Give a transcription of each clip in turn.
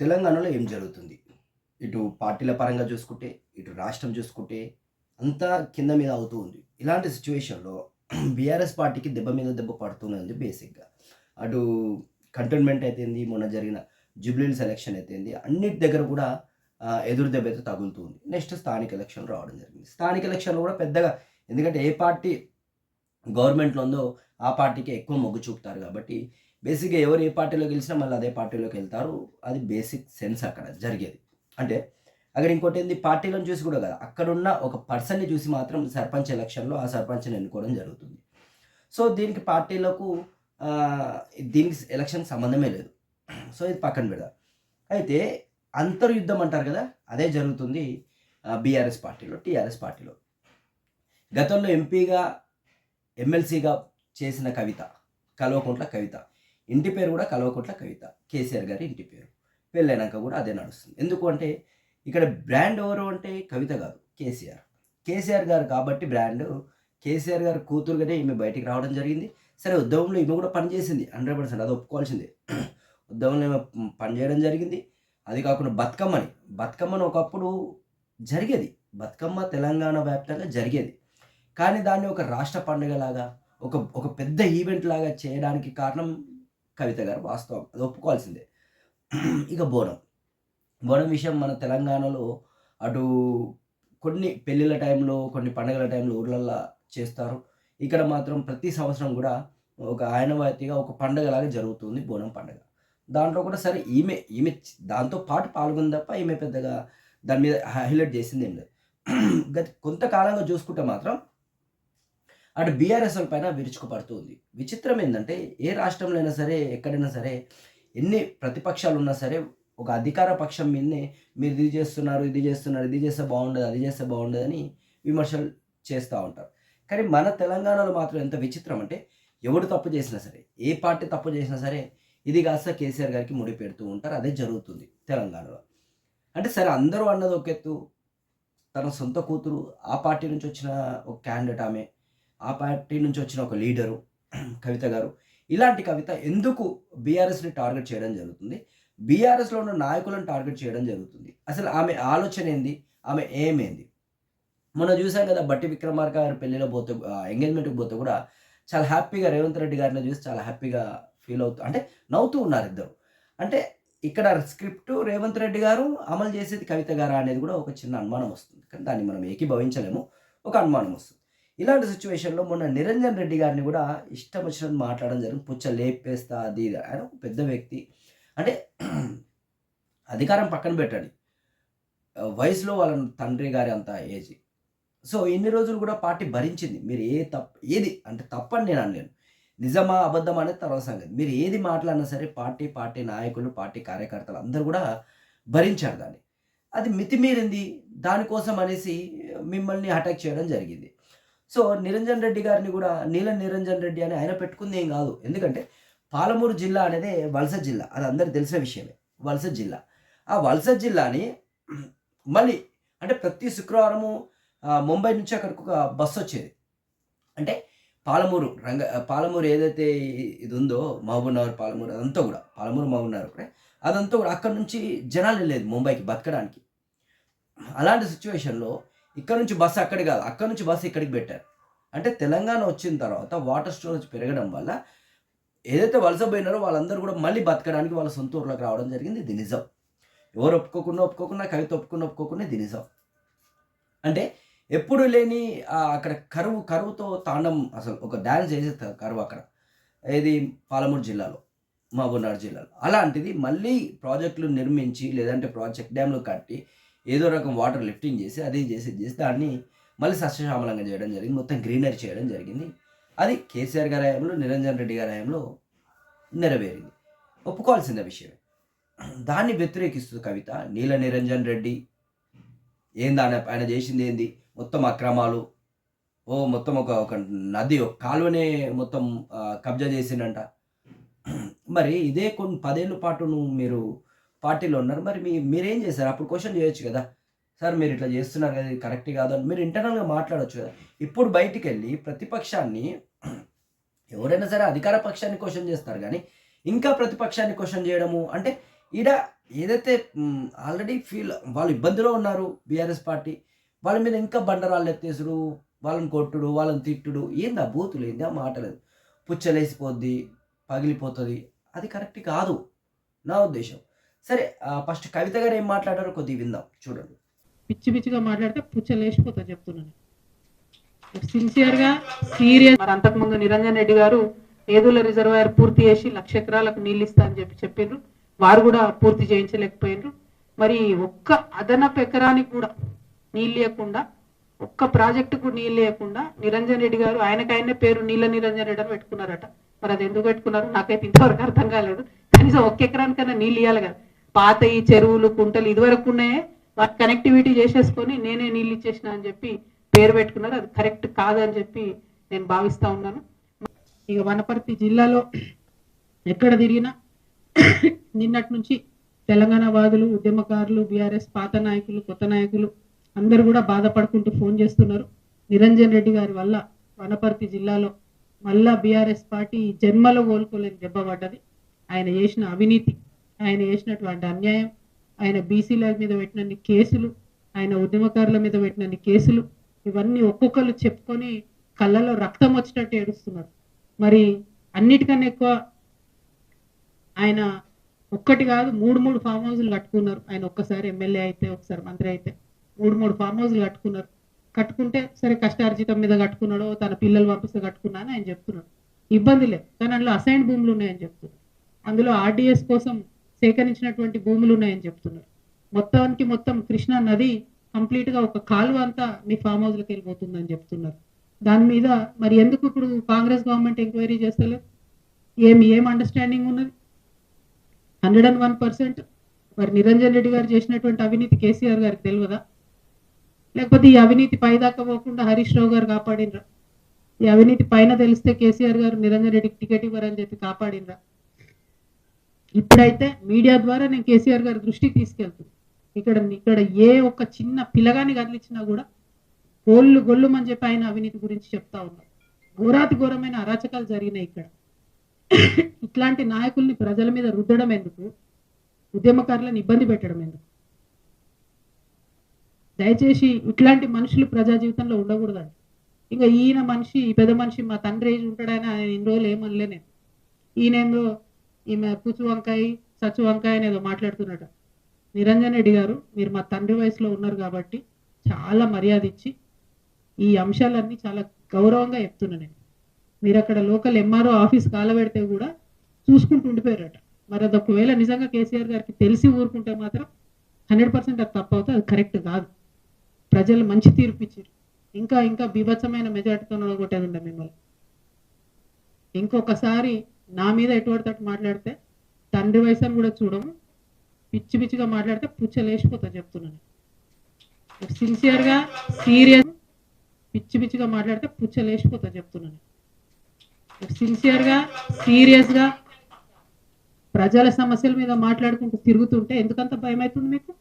తెలంగాణలో ఏం జరుగుతుంది? ఇటు పార్టీల పరంగా చూసుకుంటే ఇటు రాష్ట్రం చూసుకుంటే అంతా కింద మీద అవుతూ ఉంది. ఇలాంటి సిచ్యువేషన్లో బీఆర్ఎస్ పార్టీకి దెబ్బ మీద దెబ్బ పడుతున్నది ఉంది బేసిక్గా. అటు కంటోన్మెంట్ అయితేంది మొన్న జరిగిన జూబ్లీల్ సెలక్షన్ అయితేంది అన్నిటి దగ్గర కూడా ఎదురు దెబ్బ అయితే తగులుతుంది నెక్స్ట్ స్థానిక ఎలక్షన్ రావడం జరిగింది. స్థానిక ఎలక్షన్లో కూడా పెద్దగా ఎందుకంటే ఏ పార్టీ గవర్నమెంట్లో ఉందో ఆ పార్టీకి ఎక్కువ మొగ్గు చూపుతారు కాబట్టి బేసిక్గా ఎవరు ఏ పార్టీలో గెలిచినా మళ్ళీ అదే పార్టీలోకి వెళ్తారు. అది బేసిక్ సెన్స్ అక్కడ జరిగేది. అంటే అక్కడ ఇంకోటి ఏంది? పార్టీలను చూసి కూడా కదా అక్కడున్న ఒక పర్సన్ని చూసి మాత్రం సర్పంచ్ ఎలక్షన్లో ఆ సర్పంచ్ని ఎన్నుకోవడం జరుగుతుంది. సో దీనికి పార్టీలకు దీనికి ఎలక్షన్ సంబంధమే లేదు. సో ఇది పక్కన పెడదాం. అయితే అంతర్యుద్ధం అంటారు కదా అదే జరుగుతుంది బీఆర్ఎస్ పార్టీలో టీఆర్ఎస్ పార్టీలో. గతంలో ఎంపీగా ఎమ్మెల్సీగా చేసిన కవిత కల్వకుంట్ల కవిత. ఇంటి పేరు కూడా కల్వకుంట్ల కవిత. కేసీఆర్ గారి ఇంటి పేరు. పెళ్ళైనాక కూడా అదే నడుస్తుంది. ఎందుకు అంటే ఇక్కడ బ్రాండ్ ఎవరు అంటే కవిత కాదు కేసీఆర్. కేసీఆర్ గారు కాబట్టి బ్రాండ్ కేసీఆర్ గారు కూతురుగానే ఈమె బయటికి రావడం జరిగింది. సరే ఉద్యమంలో ఈమె కూడా పనిచేసింది హండ్రెడ్ పర్సెంట్ అది ఒప్పుకోవాల్సిందే. ఉద్యమంలో ఈమె పనిచేయడం జరిగింది. అది కాకుండా బతుకమ్మని బతుకమ్మని ఒకప్పుడు జరిగేది. బతుకమ్మ తెలంగాణ వ్యాప్తంగా జరిగేది. కానీ దాన్ని ఒక రాష్ట్ర పండుగలాగా ఒక ఒక పెద్ద ఈవెంట్ లాగా చేయడానికి కారణం కవిత గారు వాస్తవం. అది ఒప్పుకోవాల్సిందే. ఇక బోనం బోనం విషయం మన తెలంగాణలో అటు కొన్ని పెళ్ళిళ్ళ టైంలో కొన్ని పండగల టైంలో ఊర్లల్లో చేస్తారు. ఇక్కడ మాత్రం ప్రతి సంవత్సరం కూడా ఒక ఆయనవాయితీగా ఒక పండగలాగా జరుగుతుంది బోనం పండగ. దాంట్లో కూడా సరే ఈమె ఈమె దాంతో పాటు పాల్గొంది తప్ప ఈమె పెద్దగా దాని మీద హైలైట్ చేసింది ఏం లేదు. గత కొంతకాలంగా చూసుకుంటే మాత్రం అటు బీఆర్ఎస్ఎల్ పైన విరుచుకుపడుతుంది. విచిత్రం ఏంటంటే ఏ రాష్ట్రంలో అయినా సరే ఎక్కడైనా సరే ఎన్ని ప్రతిపక్షాలు ఉన్నా సరే ఒక అధికార పక్షం మీదనే మీరు ఇది చేస్తున్నారు ఇది చేస్తున్నారు ఇది చేస్తే బాగుండదు అది చేస్తే బాగుండదు అని విమర్శలు చేస్తూ ఉంటారు. కానీ మన తెలంగాణలో మాత్రం ఎంత విచిత్రం అంటే ఎవడు తప్పు చేసినా సరే ఏ పార్టీ తప్పు చేసినా సరే ఇది కాస్త కేసీఆర్ గారికి ముడి పెడుతూ ఉంటారు అదే జరుగుతుంది తెలంగాణలో. అంటే సరే అందరూ అన్నది ఒక ఎత్తు తన సొంత కూతురు ఆ పార్టీ నుంచి వచ్చిన ఒక క్యాండిడేట్ ఆమె ఆ పార్టీ నుంచి వచ్చిన ఒక లీడరు కవిత గారు ఇలాంటి కవిత ఎందుకు బీఆర్ఎస్ని టార్గెట్ చేయడం జరుగుతుంది? బీఆర్ఎస్లో ఉన్న నాయకులను టార్గెట్ చేయడం జరుగుతుంది. అసలు ఆమె ఆలోచన ఏంది? ఆమె ఏమేంది మొన్న చూసాం కదా బట్టి విక్రమార్క గారి పెళ్ళిలో పోతే ఎంగేజ్మెంట్కి పోతే కూడా చాలా హ్యాపీగా రేవంత్ రెడ్డి గారిని చూసి చాలా హ్యాపీగా ఫీల్ అవుతూ అంటే నవ్వుతూ ఉన్నారు ఇద్దరు. అంటే ఇక్కడ స్క్రిప్ట్ రేవంత్ రెడ్డి గారు అమలు చేసేది కవిత గారా అనేది కూడా ఒక చిన్న అనుమానం వస్తుంది. కానీ దాన్ని మనం ఏకీభవించలేము. ఒక అనుమానం వస్తుంది. ఇలాంటి సిచ్యువేషన్లో మొన్న నిరంజన్ రెడ్డి గారిని కూడా ఇష్టం వచ్చినట్టు మాట్లాడడం జరిగింది. పుచ్చ లేపేస్తా అది ఇది ఆయన ఒక పెద్ద వ్యక్తి. అంటే అధికారం పక్కన పెట్టండి. వయసులో వాళ్ళ తండ్రి గారి అంత ఏజ్ సో ఇన్ని రోజులు కూడా పార్టీ భరించింది. మీరు ఏ తప్పు ఏది? అంటే తప్పని నేను అనలేను. నిజమా అబద్ధం అనేది తర్వాత సంగతి. మీరు ఏది మాట్లాడినా సరే పార్టీ పార్టీ నాయకులు పార్టీ కార్యకర్తలు అందరూ కూడా భరించారు దాన్ని. అది మితిమీరింది. దానికోసం అనేసి మిమ్మల్ని అటాక్ చేయడం జరిగింది. సో నిరంజన్ రెడ్డి గారిని కూడా నీలం నిరంజన్ రెడ్డి అని ఆయన పెట్టుకుంది ఏం కాదు. ఎందుకంటే పాలమూరు జిల్లా అనేది వలస జిల్లా. అది అందరికి తెలిసిన విషయమే. వలస జిల్లా. ఆ వలస జిల్లాని మళ్ళీ అంటే ప్రతి శుక్రవారము ముంబై నుంచి అక్కడికి ఒక బస్సు వచ్చేది. అంటే పాలమూరు రంగ పాలమూరు ఏదైతే ఇది ఉందో మహబూబ్నగర్ పాలమూరు అదంతా కూడా. పాలమూరు మహబూబ్నగర్ కూడా. అదంతా కూడా అక్కడ నుంచి జనాలు వెళ్ళేది ముంబైకి బతకడానికి. అలాంటి సిచ్యువేషన్లో ఇక్కడ నుంచి బస్సు అక్కడికి కాదు అక్కడ నుంచి బస్సు ఇక్కడికి పెట్టారు. అంటే తెలంగాణ వచ్చిన తర్వాత వాటర్ స్టోరేజ్ పెరగడం వల్ల ఏదైతే వలస పోయినారో వాళ్ళందరూ కూడా మళ్ళీ బతకడానికి వాళ్ళ సొంత ఊర్లోకి రావడం జరిగింది. ఇది నిజం. ఎవరు ఒప్పుకోకుండా ఒప్పుకోకుండా కవిత ఒప్పుకున్న ఒప్పుకోకుండా ఇది నిజం. అంటే ఎప్పుడు లేని అక్కడ కరువు కరువుతో తాండం అసలు ఒక డ్యాన్స్ చేసేస్తారు కరువు అక్కడ. ఇది పాలమూరు జిల్లాలో మహబూబ్నగర్ జిల్లాలో. అలాంటిది మళ్ళీ ప్రాజెక్టులు నిర్మించి లేదంటే ప్రాజెక్ట్ డ్యామ్లు కట్టి ఏదో రకం వాటర్ లిఫ్టింగ్ చేసి అది చేసి చేసి దాన్ని మళ్ళీ సస్యశ్యామలంగా చేయడం జరిగింది. మొత్తం గ్రీనరీ చేయడం జరిగింది. అది కేసీఆర్ గారి హయాంలో నిరంజన్ రెడ్డి గారి హయాంలో నెరవేరింది. ఒప్పుకోవాల్సిన విషయమే దాన్ని వ్యతిరేకిస్తుంది కవిత నీల నిరంజన్ రెడ్డి ఏంది ఆయన ఆయన చేసింది ఏంది? మొత్తం అక్రమాలు. ఓ మొత్తం ఒక ఒక నది ఒక కాలువనే మొత్తం కబ్జా చేసిండంట. మరి ఇదే కొన్ని పదేళ్ళ పాటు మీరు పార్టీలో ఉన్నారు. మరి మీ మీరేం చేశారు? అప్పుడు క్వశ్చన్ చేయొచ్చు కదా. సార్ మీరు ఇట్లా చేస్తున్నారు కదా ఇది కరెక్ట్ కాదు అని. మీరు ఇంటర్నల్గా మాట్లాడవచ్చు కదా. ఇప్పుడు బయటికి వెళ్ళి ప్రతిపక్షాన్ని ఎవరైనా సరే అధికార పక్షాన్ని క్వశ్చన్ చేస్తారు కానీ ఇంకా ప్రతిపక్షాన్ని క్వశ్చన్ చేయడము అంటే ఈడ ఏదైతే ఆల్రెడీ ఫీల్ వాళ్ళు ఇబ్బందిలో ఉన్నారు బీఆర్ఎస్ పార్టీ వాళ్ళ మీద ఇంకా బండరాళ్ళు ఎత్తేసుడు వాళ్ళని కొట్టుడు వాళ్ళని తిట్టుడు ఏంది ఆ బూతులు ఏంది ఆ మాటలేదు పుచ్చలేసిపోద్ది పగిలిపోతుంది. అది కరెక్ట్ కాదు. నా ఉద్దేశం. సరే ఫస్ట్ కవిత గారు ఏం మాట్లాడారో కొద్దిగా విందాం. చూడండి. పిచ్చి పిచ్చిగా మాట్లాడితే పుచ్చలేసిపోతా చెప్తున్నాను. సిన్సియర్గా సీరియస్ మరి అంతకుముందు నిరంజన్ రెడ్డి గారు ఏదుల రిజర్వాయర్ పూర్తి చేసి లక్ష ఎకరాలకు నీళ్ళు ఇస్తా అని చెప్పి చెప్పిండ్రు. వారు కూడా పూర్తి చేయించలేకపోయినరు మరి ఒక్క అదనపు ఎకరానికి కూడా నీళ్ళు ఇవ్వకుండా ఒక్క ప్రాజెక్టుకు నీళ్ళు ఇవ్వకుండా నిరంజన్ రెడ్డి గారు ఆయనకైనా పేరు నీళ్ళ నిరంజన్ రెడ్డి అని పెట్టుకున్నారట. మరి అది ఎందుకు పెట్టుకున్నారు? నాకైతే ఇంతవరకు అర్థం కాలేదు. కనీసం ఒక్క ఎకరానికైనా నీళ్ళు ఇవ్వాలి కదా. పాత ఈ చెరువులు కుంటలు ఇదివరకు ఉన్నాయే వాటి కనెక్టివిటీ చేసేసుకొని నేనే నీళ్ళు ఇచ్చేసిన అని చెప్పి పేరు పెట్టుకున్నారు. అది కరెక్ట్ కాదని చెప్పి నేను భావిస్తా ఉన్నాను. ఇక వనపర్తి జిల్లాలో ఎక్కడ తిరిగినా నిన్నటి నుంచి తెలంగాణ వాదులు ఉద్యమకారులు బీఆర్ఎస్ పాత నాయకులు కొత్త నాయకులు అందరూ కూడా బాధపడుకుంటూ ఫోన్ చేస్తున్నారు. నిరంజన్ రెడ్డి గారి వల్ల వనపర్తి జిల్లాలో మళ్ళా బీఆర్ఎస్ పార్టీ జన్మలో కోలుకోలేని దెబ్బ పడ్డది. ఆయన చేసిన అవినీతి ఆయన చేసినటువంటి అన్యాయం ఆయన బీసీల మీద పెట్టినన్ని కేసులు ఆయన ఉద్యమకారుల మీద పెట్టినన్ని కేసులు ఇవన్నీ ఒక్కొక్కరు చెప్పుకొని కళ్ళలో రక్తం వచ్చినట్టు ఏడుస్తున్నారు. మరి అన్నిటికన్నా ఎక్కువ ఆయన ఒక్కటి కాదు మూడు మూడు ఫామ్ హౌస్లు కట్టుకున్నారు. ఆయన ఒక్కసారి ఎమ్మెల్యే అయితే ఒకసారి మంత్రి అయితే మూడు మూడు ఫామ్ హౌస్లు కట్టుకున్నారు. కట్టుకుంటే సరే కష్టార్జితం మీద కట్టుకున్నాడో తన పిల్లలు పంపిస్తే కట్టుకున్నా అని ఆయన చెప్తున్నాడు ఇబ్బంది లేదు. కానీ అందులో అసైన్ భూములు ఉన్నాయని చెప్తున్నారు. అందులో ఆర్డీఎస్ కోసం సేకరించినటువంటి భూములు ఉన్నాయని చెప్తున్నారు. మొత్తానికి మొత్తం కృష్ణా నది కంప్లీట్గా ఒక కాలువ అంతా మీ ఫామ్ హౌస్లకు వెళ్ళిపోతుందని చెప్తున్నారు. దాని మీద మరి ఎందుకు ఇప్పుడు కాంగ్రెస్ గవర్నమెంట్ ఎంక్వైరీ చేస్తలేదు? ఏం ఏం అండర్స్టాండింగ్ ఉన్నది? Hundred and one percent. మరి నిరంజన్ రెడ్డి గారు చేసినటువంటి అవినీతి కేసీఆర్ గారికి తెలియదా? లేకపోతే ఈ అవినీతి పైదాకా పోకుండా హరీష్ రావు గారు కాపాడినరా? ఈ అవినీతి పైన తెలిస్తే కేసీఆర్ గారు నిరంజన్ రెడ్డికి టికెట్ ఇవ్వరని చెప్పి కాపాడినరా? ఇప్పుడైతే మీడియా ద్వారా నేను కేసీఆర్ గారి దృష్టికి తీసుకెళ్తాను ఇక్కడ ఇక్కడ ఏ ఒక్క చిన్న పిల్లగాని కదిలించినా కూడా గోళ్ళు గొల్లుమని చెప్పి ఆయన అవినీతి గురించి చెప్తా ఉన్నారు ఘోరాతి ఘోరమైన అరాచకాలు జరిగినాయి ఇక్కడ. ఇట్లాంటి నాయకుల్ని ప్రజల మీద రుద్దడం ఎందుకు? ఉద్యమకారులను ఇబ్బంది పెట్టడం ఎందుకు? దయచేసి ఇట్లాంటి మనుషులు ప్రజా జీవితంలో ఉండకూడదండి. ఇంకా ఈయన మనిషి ఈ పెద్ద మనిషి మా తండ్రి ఏజ్ ఉంటాడని ఆయన ఇన్ని రోజులు ఏమనలే నేను. ఈయనేందో ఈమె పుచ్చు వంకాయ సచ్చు వంకాయ అనేదో మాట్లాడుతున్నాడు నిరంజన్ రెడ్డి గారు మీరు మా తండ్రి వయసులో ఉన్నారు కాబట్టి చాలా మర్యాద ఇచ్చి ఈ అంశాలన్నీ చాలా గౌరవంగా చెప్తున్నా నేను. మీరు అక్కడ లోకల్ ఎంఆర్ఓ ఆఫీస్ కాలబెడితే కూడా చూసుకుంటూ ఉండిపోయారట. మరి అది ఒకవేళ నిజంగా కేసీఆర్ గారికి తెలిసి ఊరుకుంటే మాత్రం హండ్రెడ్ పర్సెంట్ అది తప్పవుతే అది కరెక్ట్ కాదు. ప్రజలు మంచి తీర్పు ఇచ్చారు. ఇంకా ఇంకా బీభత్సమైన మెజార్టీతో కొట్టేది ఉండే మిమ్మల్ని. ఇంకొకసారి నా మీద ఎటువంటి మాట్లాడితే తండ్రి వయసు అని కూడా చూడము. పిచ్చి పిచ్చిగా మాట్లాడితే పుచ్చ లేచిపోతా చెప్తున్నాను. సిన్సియర్గా సీరియస్ పిచ్చి పిచ్చిగా మాట్లాడితే పుచ్చ లేచిపోతా చెప్తున్నాను. సిన్సియర్గా సీరియస్గా ప్రజల సమస్యల మీద మాట్లాడుకుంటూ తిరుగుతుంటే ఎందుకంత భయం అవుతుంది మీకు?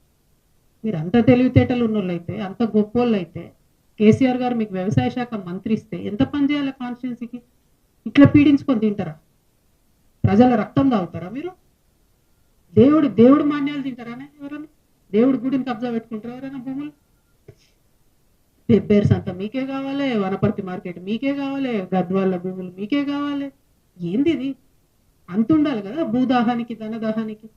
మీరు అంత తెలివితేటలు ఉన్నోళ్ళైతే అంత గొప్పోళ్ళు అయితే కేసీఆర్ గారు మీకు వ్యవసాయ శాఖ మంత్రి ఇస్తే ఎంత పని చేయాలి కాన్స్టిట్యున్సీకి ఇట్లా పీడించుకొని తింటారా? ప్రజల రక్తం తాగుతారా మీరు? దేవుడు దేవుడు మాన్యాలు తింటారా ఎవరన్నా దేవుడు గుడిని కబ్జా పెట్టుకుంటారా ఎవరైనా భూములు? పెబ్బేర్స్ అంతా మీకే కావాలి వనపర్తి మార్కెట్ మీకే కావాలి గద్వాళ్ళ భూములు మీకే కావాలి. ఏంది ఇది? అంత ఉండాలి కదా భూదాహానికి ధనదాహానికి.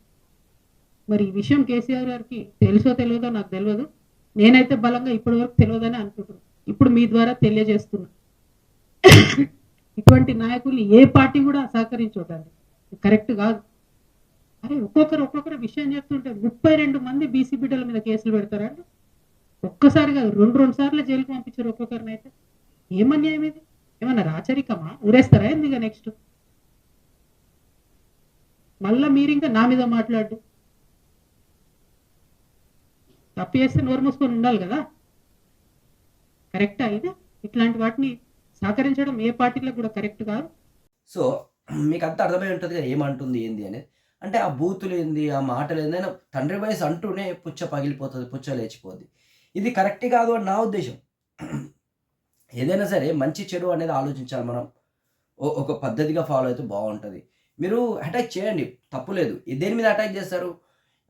మరి ఈ విషయం కేసీఆర్ గారికి తెలుసో తెలియదో నాకు తెలియదు. నేనైతే బలంగా ఇప్పటి వరకు తెలియదని అనుకుంటున్నాను ఇప్పుడు మీ ద్వారా తెలియజేస్తున్నా. ఇటువంటి నాయకులు ఏ పార్టీ కూడా సహకరించోదండి కరెక్ట్ కాదు అరే ఒక్కొక్కరు ఒక్కొక్కరు విషయం చెప్తుంటే ముప్పై రెండు మంది బీసీ బిడ్డల మీద కేసులు పెడతారండి ఒక్కసారి కాదు రెండు రెండు సార్లు జైలుకి పంపించారు ఒక్కొక్కరిని అయితే. ఏమన్యాయం ఇది? ఏమన్నా రాచరికమా? ఊరేస్తారా ఎందుకు నెక్స్ట్? మళ్ళా మీరు ఇంకా నా మీద మాట్లాడు తప్పు చేస్తే నోరు మూసుకొని ఉండాలి కదా. కరెక్టా ఇది? ఇట్లాంటి వాటిని సహకరించడం ఏ పార్టీలో కూడా కరెక్ట్ కాదు. సో మీకు అంత అర్థమై ఉంటుంది కదా ఏమంటుంది ఏంది అనేది. అంటే ఆ బూతులు ఏంది ఆ మాటలు ఏంది అని తండ్రి వయసు అంటూనే పుచ్చ పగిలిపోతుంది పుచ్చ లేచిపోద్ది. ఇది కరెక్ట్ కాదు అని నా ఉద్దేశం. ఏదైనా సరే మంచి చెడు అనేది ఆలోచించాలి మనం. ఓ- ఒక పద్ధతిగా ఫాలో అయితే బాగుంటుంది. మీరు అటాక్ చేయండి తప్పులేదు దేని మీద అటాక్ చేస్తారు?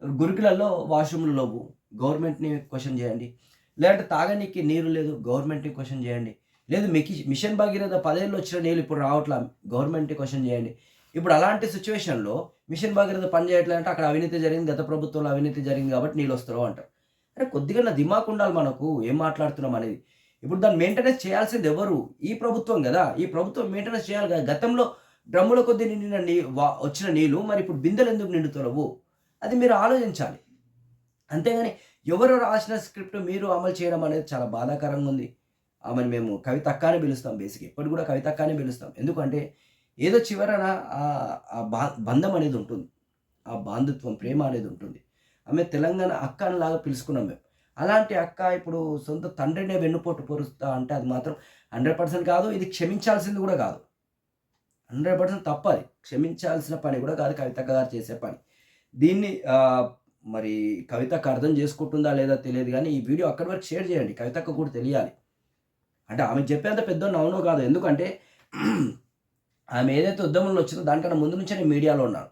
గురుకులలో వాష్రూమ్లు లేవు. గవర్నమెంట్ని క్వశ్చన్ చేయండి. లేదంటే తాగనీకి నీరు లేదు గవర్నమెంట్ని క్వశ్చన్ చేయండి. లేదు మికి మిషన్ భగీరథ పదేళ్ళు వచ్చిన నీళ్ళు ఇప్పుడు రావట్లా? గవర్నమెంట్ క్వశ్చన్ చేయండి. ఇప్పుడు అలాంటి సిచ్యువేషన్లో మిషన్ భగీరథ పని చేయట్లేదంటే అక్కడ అవినీతి జరిగింది గత ప్రభుత్వంలో అవినీతి జరిగింది కాబట్టి నీళ్ళు వస్తారు అంటారు. అరే కొద్దిగా నా ఉండాలి మనకు ఏం మాట్లాడుతున్నాం అనేది. ఇప్పుడు దాన్ని మెయింటెనెన్స్ చేయాల్సింది ఎవరు? ఈ ప్రభుత్వం కదా. ఈ ప్రభుత్వం మెయింటెనెన్స్ చేయాలి కదా. గతంలో డ్రమ్ముల కొద్ది నిండిన నీ వచ్చిన నీళ్ళు మరి ఇప్పుడు బిందెలు ఎందుకు నిండుతున్నావు అది మీరు ఆలోచించాలి. అంతేగాని ఎవరు రాసిన స్క్రిప్ట్ మీరు అమలు చేయడం అనేది చాలా బాధాకరంగా ఉంది. ఆమెను మేము కవిత అక్కనే పిలుస్తాం బేసిక్ ఎప్పుడు కూడా కవిత అక్కనే పిలుస్తాం. ఎందుకంటే ఏదో చివరన ఆ- ఆ బంధం అనేది ఉంటుంది. ఆ బాంధుత్వం ప్రేమ అనేది ఉంటుంది. ఆమె తెలంగాణ అక్క లాగా పిలుచుకున్నాం మేము. అలాంటి అక్క ఇప్పుడు సొంత తండ్రినే వెన్నుపోటు పొరుస్తా అంటే అది మాత్రం హండ్రెడ్ పర్సెంట్ కాదు ఇది క్షమించాల్సింది కూడా కాదు. హండ్రెడ్ పర్సెంట్ తప్పది. క్షమించాల్సిన పని కూడా కాదు కవితక్క గారు చేసే పని. దీన్ని మరి కవితకు అర్థం చేసుకుంటుందా లేదా తెలియదు కానీ ఈ వీడియో అక్కడి వరకు షేర్ చేయండి. కవితక్క కూడా తెలియాలి. అంటే ఆమె చెప్పేంత పెద్ద అవునో కాదు. ఎందుకంటే ఆమె ఏదైతే ఉద్యమంలో వచ్చిందో దానికన్నా ముందు నుంచే నేను మీడియాలో ఉన్నాను.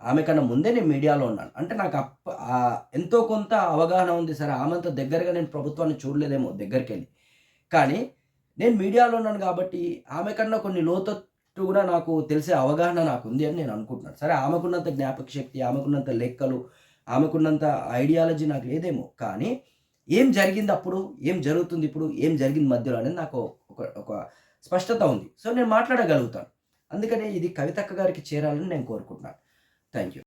ఆమె కన్నా ముందే నేను మీడియాలో ఉన్నాను. అంటే నాకు అప్ప ఎంతో కొంత అవగాహన ఉంది సరే ఆమెతో దగ్గరగా నేను ప్రభుత్వాన్ని చూడలేదేమో దగ్గరికి వెళ్ళి కానీ నేను మీడియాలో ఉన్నాను కాబట్టి ఆమె కన్నా కొన్ని లోతట్టు కూడా నాకు తెలిసే అవగాహన నాకు ఉంది అని నేను అనుకుంటున్నాను. సరే ఆమెకున్నంత జ్ఞాపక శక్తి ఆమెకున్నంత లెక్కలు ఆమెకున్నంత ఐడియాలజీ నాకు లేదేమో. కానీ ఏం జరిగింది అప్పుడు? ఏం జరుగుతుంది ఇప్పుడు? ఏం జరిగింది మధ్యలో అనేది నాకు ఒక ఒక స్పష్టత ఉంది. సో నేను మాట్లాడగలుగుతాను. అందుకనే ఇది కవితక్క గారికి చేరాలని నేను కోరుకుంటున్నాను. Thank you